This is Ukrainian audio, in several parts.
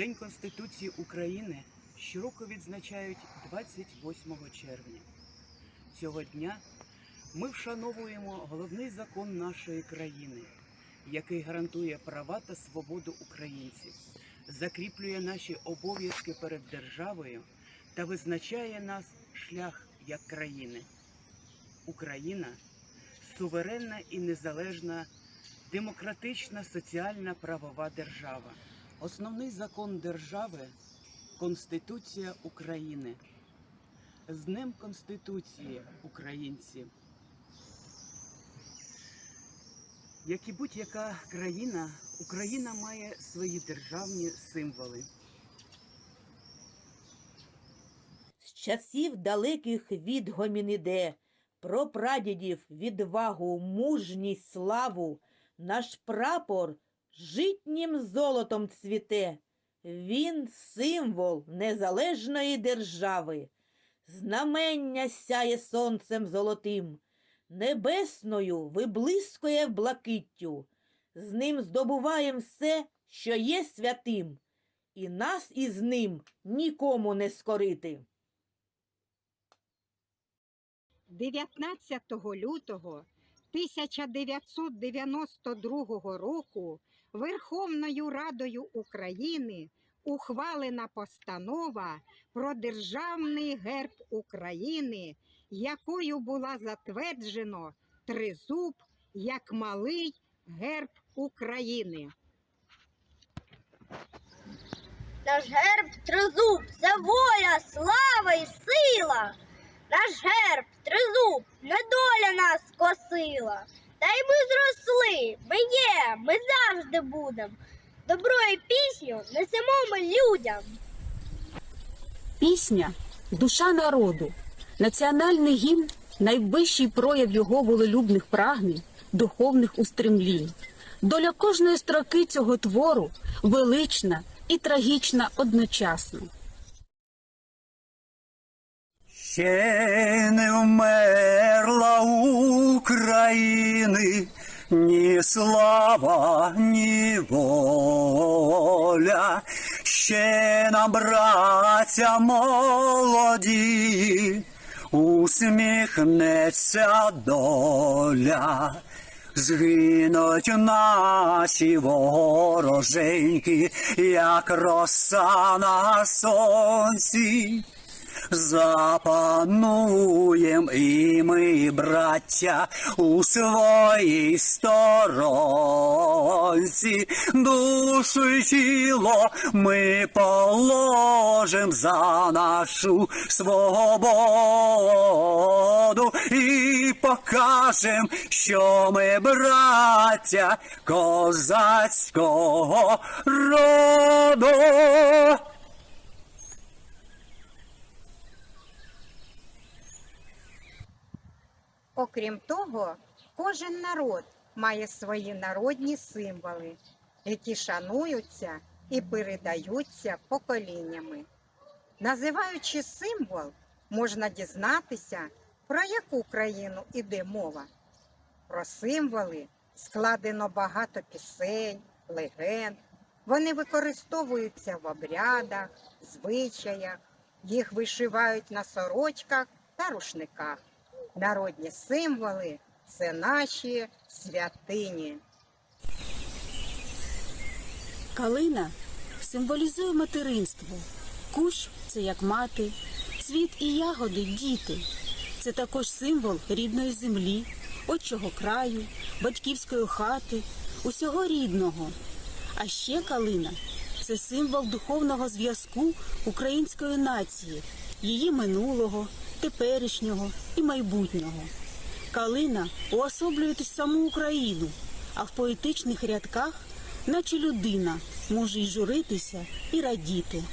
День Конституції України щороку відзначають 28 червня. Цього дня ми вшановуємо головний закон нашої країни, який гарантує права та свободу українців, закріплює наші обов'язки перед державою та визначає нас шлях як країни. Україна суверенна і незалежна демократична соціальна правова держава. Основний закон держави Конституція України. З Днем Конституції українці. Як і будь-яка країна, Україна має свої державні символи. З часів далеких від гоміниде, про прадідів відвагу, мужність, славу, наш прапор житнім золотом цвіте. Він символ незалежної держави. Знамення сяє сонцем золотим, небесною виблискує блакиттю. З ним здобуваєм все, що є святим, і нас із ним нікому не скорити. 19 лютого 1992 року Верховною Радою України ухвалена постанова про державний герб України, якою була затверджено тризуб як малий герб України. Наш герб тризуб це воля, слава і сила. Наш герб тризуб недоля нас косила. Та й ми зросли, ми є, ми завжди будем. Добро і пісню несемо ми людям. Пісня душа народу, національний гімн найвищий прояв його волелюбних прагнень, духовних устремлінь. Доля кожної строки цього твору велична і трагічна одночасно. Ще не вмерла України ні слава, ні воля, ще нам, браття молоді, усміхнеться доля. Згинуть наші вороженьки, як роса на сонці. Запануєм і ми, браття, у своїй сторонці, душу й тіло ми положим за нашу свободу і покажем, що ми браття козацького роду. Окрім того, кожен народ має свої народні символи, які шануються і передаються поколіннями. Називаючи символ, можна дізнатися, про яку країну іде мова. Про символи складено багато пісень, легенд. Вони використовуються в обрядах, звичаях, їх вишивають на сорочках та рушниках. Народні символи це наші святині. Калина символізує материнство. Кущ це як мати, цвіт і ягоди діти. Це також символ рідної землі, отчого краю, батьківської хати, усього рідного. А ще калина це символ духовного зв'язку української нації, її минулого, теперішнього і майбутнього. Калина уособлює саму Україну, а в поетичних рядках, наче людина, може й журитися і радіти.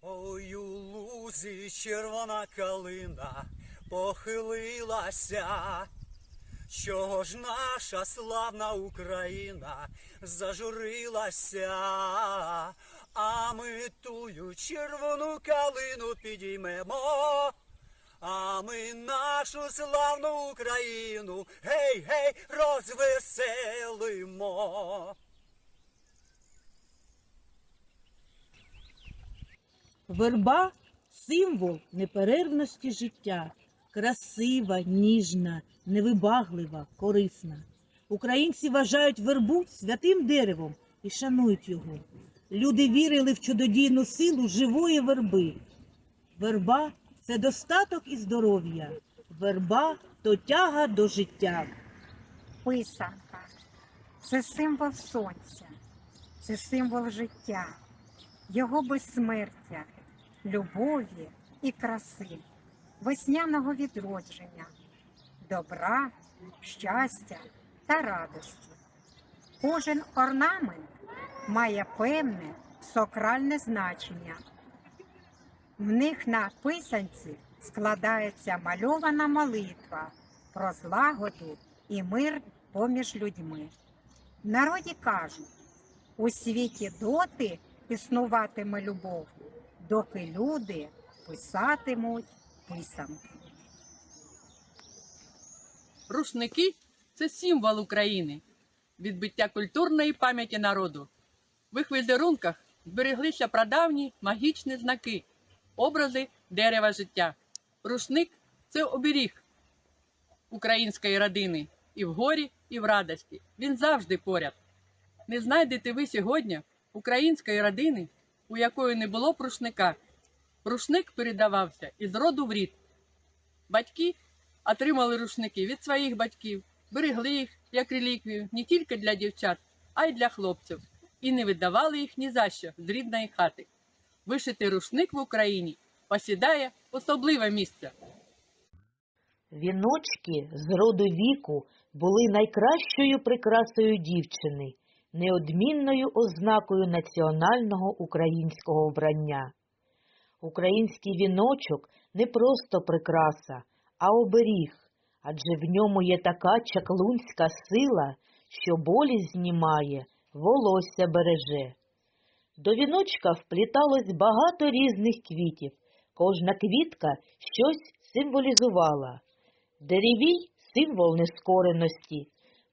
Ой, у лузі червона калина похилилася. Чого ж наша славна Україна зажурилася, а ми тую червону калину підіймемо. А ми нашу славну Україну гей, гей, розвеселимо. Верба символ неперервності життя, красива, ніжна, невибаглива, корисна. Українці вважають вербу святим деревом і шанують його. Люди вірили в чудодійну силу живої верби. Верба це достаток і здоров'я. Верба то тяга до життя. Писанка це символ сонця, це символ життя, його безсмертя, любові і краси, весняного відродження, добра, щастя та радості. Кожен орнамент має певне сакральне значення. В них на писанці складається мальована молитва про злагоду і мир поміж людьми. В народі кажуть, у світі доти існуватиме любов, доки люди писатимуть писанки. Рушники це символ України, відбиття культурної пам'яті народу. В їх візерунках збереглися прадавні магічні знаки, образи дерева життя. Рушник це оберіг української родини і в горі, і в радості. Він завжди поряд. Не знайдете ви сьогодні української родини, у якої не було б рушника. Рушник передавався із роду в рід. Батьки отримали рушники від своїх батьків, берегли їх як реліквію не тільки для дівчат, а й для хлопців, і не видавали їх ні за що з рідної хати. Вишитий рушник в Україні посідає особливе місце. Віночки з роду віку були найкращою прикрасою дівчини, неодмінною ознакою національного українського вбрання. Український віночок не просто прикраса, а оберіг, адже в ньому є така чаклунська сила, що болі знімає, волосся береже. До віночка впліталось багато різних квітів, кожна квітка щось символізувала. Деревій символ нескореності,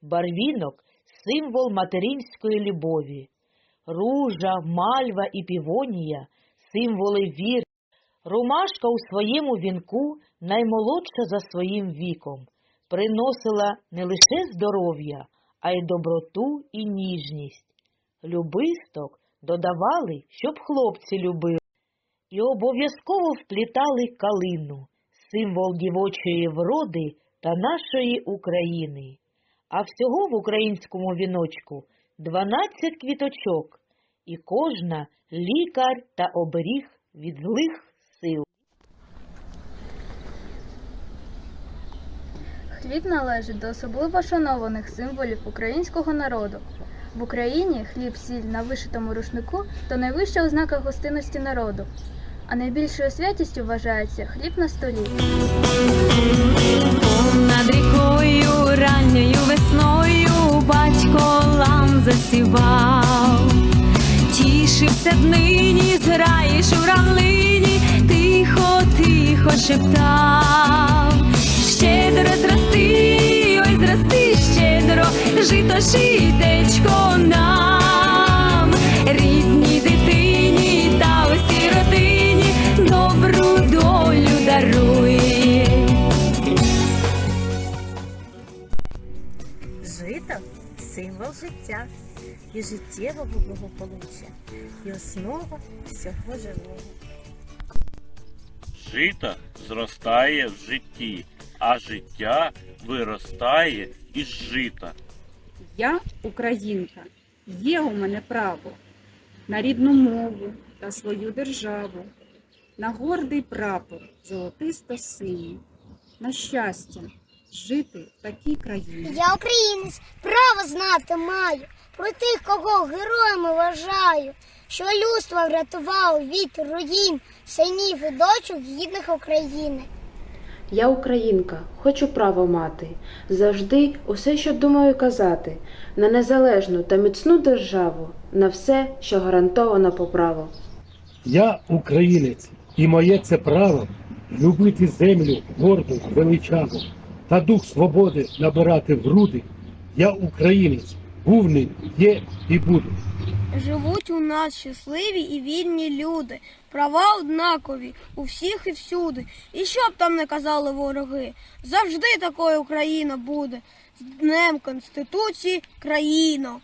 барвінок символ материнської любові, ружа, мальва і півонія символи віри. Ромашка у своєму вінку наймолодша за своїм віком, приносила не лише здоров'я, а й доброту і ніжність. Любисток додавали, щоб хлопці любили, і обов'язково вплітали калину, символ дівочої вроди та нашої України. А всього в українському віночку 12 квіточок, і кожна лікар та оберіг від злих сил. Хліб належить до особливо шанованих символів українського народу. В Україні хліб сіль на вишитому рушнику то найвища ознака гостинності народу. А найбільшою святістю вважається хліб на столі. Над рікою ранньою весною батько лам засівав, тішився днині, зграєш у равлині, тихо, тихо шептав. Щедро жито житечко нам, рідній дитині та усій родині добру долю даруй. Жито символ життя і життєвого благополуччя, і основа всього живого. Жито зростає в житті, а життя виростає із жита. Я українка, є у мене право на рідну мову та свою державу, на гордий прапор золотисто-синій, на щастя жити в такій країні. Я українець, право знати маю про тих, кого героями вважаю, що людство врятував від руїн синів і дочок гідних України. Я українка, хочу право мати, завжди усе, що думаю казати, на незалежну та міцну державу, на все, що гарантовано по праву. Я українець, і моє це право любити землю горду, величаву, та дух свободи набирати в груди. Я українець, був, є і буде. Живуть у нас щасливі і вільні люди, права однакові у всіх і всюди. І що б там не казали вороги, завжди такою Україна буде. З Днем Конституції країно!